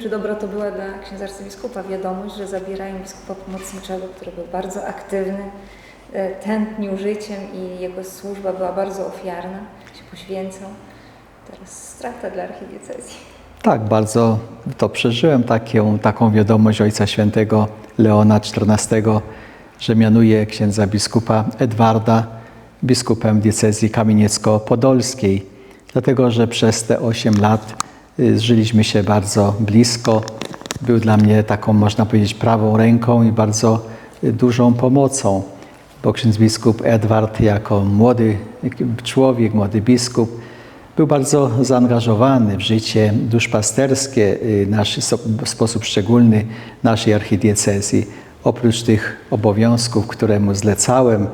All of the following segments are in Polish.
Czy dobra to była dla księdza arcybiskupa wiadomość, że zabierają biskupa pomocniczego, który był bardzo aktywny, e, tętnił życiem i jego służba była bardzo ofiarna, się poświęcał. Teraz strata dla archidiecezji. Tak, bardzo to przeżyłem, taką, taką wiadomość Ojca Świętego Leona XIV, że mianuje księdza biskupa Edwarda biskupem diecezji kamieniecko-podolskiej, dlatego że przez te 8 lat y, żyliśmy się bardzo blisko. Był dla mnie taką, można powiedzieć, prawą ręką i bardzo y, dużą pomocą, bo ksiądz biskup Edward jako młody człowiek, młody biskup, był bardzo zaangażowany w życie duszpasterskie y, nasz, w sposób szczególny naszej archidiecezji. Oprócz tych obowiązków, które mu zlecałem,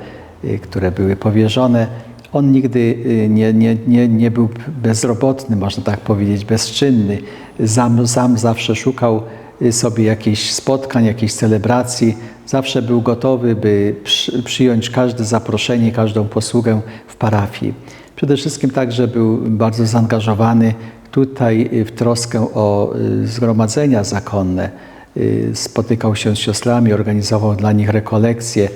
które były powierzone, on nigdy y, nie, nie, nie, nie był bezrobotny, można tak powiedzieć, bezczynny. Sam, sam zawsze szukał y, sobie jakichś spotkań, jakichś celebracji. Zawsze był gotowy, by przy, przyjąć każde zaproszenie, każdą posługę w parafii. Przede wszystkim także był bardzo zaangażowany tutaj w troskę o y, zgromadzenia zakonne. Y, Spotykał się z siostrami, organizował dla nich rekolekcje.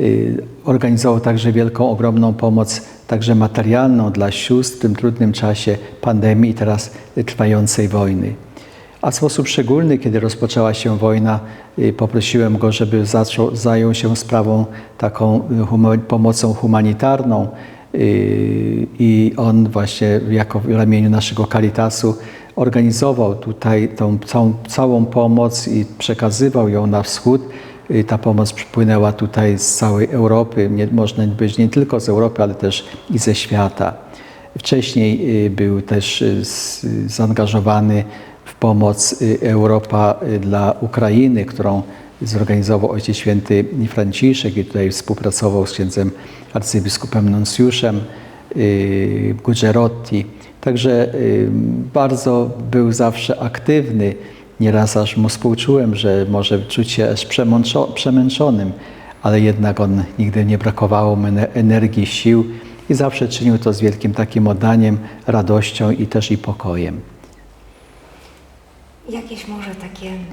Y, Organizował także wielką, ogromną pomoc, także materialną dla sióstr w tym trudnym czasie pandemii i teraz trwającej wojny. A w sposób szczególny, kiedy rozpoczęła się wojna, y, poprosiłem go, żeby zaczął, zajął się sprawą taką huma, pomocą humanitarną. Y, I on właśnie jako w ramieniu naszego Caritasu organizował tutaj tą całą, całą pomoc i przekazywał ją na wschód. Y, Ta pomoc przypłynęła tutaj z całej Europy, nie, można być nie tylko z Europy, ale też i ze świata. Wcześniej y, był też y, zaangażowany w pomoc Europa dla Ukrainy, którą zorganizował Ojciec Święty Franciszek i tutaj współpracował z księdzem arcybiskupem Nuncjuszem Gugerotti. Także bardzo był zawsze aktywny. Nieraz aż mu współczułem, że może czuć się aż przemęczonym, ale jednak on nigdy nie brakowało mu ene- energii, sił i zawsze czynił to z wielkim takim oddaniem, radością i też i pokojem. Jakieś może takie mm,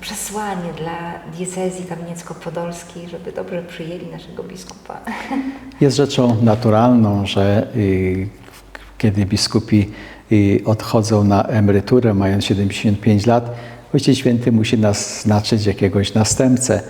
przesłanie dla diecezji kamieniecko-podolskiej, żeby dobrze przyjęli naszego biskupa? Jest rzeczą naturalną, że y, kiedy biskupi y, odchodzą na emeryturę, mając 75 lat, Ojciec Święty musi naznaczyć jakiegoś następcę.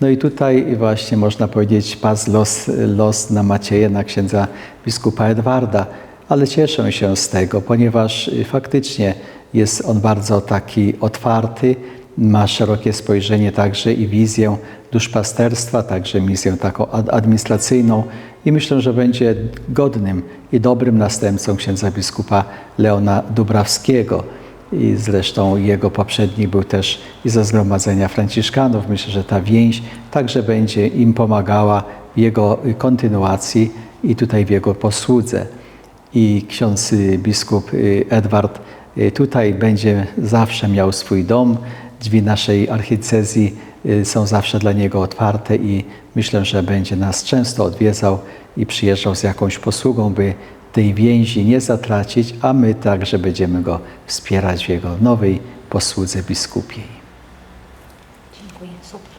No i tutaj właśnie można powiedzieć pas los, los na Macieję, na księdza biskupa Edwarda, ale cieszę się z tego, ponieważ faktycznie jest on bardzo taki otwarty, ma szerokie spojrzenie także i wizję duszpasterstwa, także misję taką ad- administracyjną i myślę, że będzie godnym i dobrym następcą księdza biskupa Leona Dubrawskiego. I zresztą jego poprzednik był też i ze zgromadzenia Franciszkanów. Myślę, że ta więź także będzie im pomagała w jego kontynuacji i tutaj w jego posłudze. I ksiądz y, biskup y, Edward y, tutaj będzie zawsze miał swój dom. Drzwi naszej archidiecezji y, są zawsze dla niego otwarte i myślę, że będzie nas często odwiedzał i przyjeżdżał z jakąś posługą, by tej więzi nie zatracić, a my także będziemy go wspierać w jego nowej posłudze biskupiej.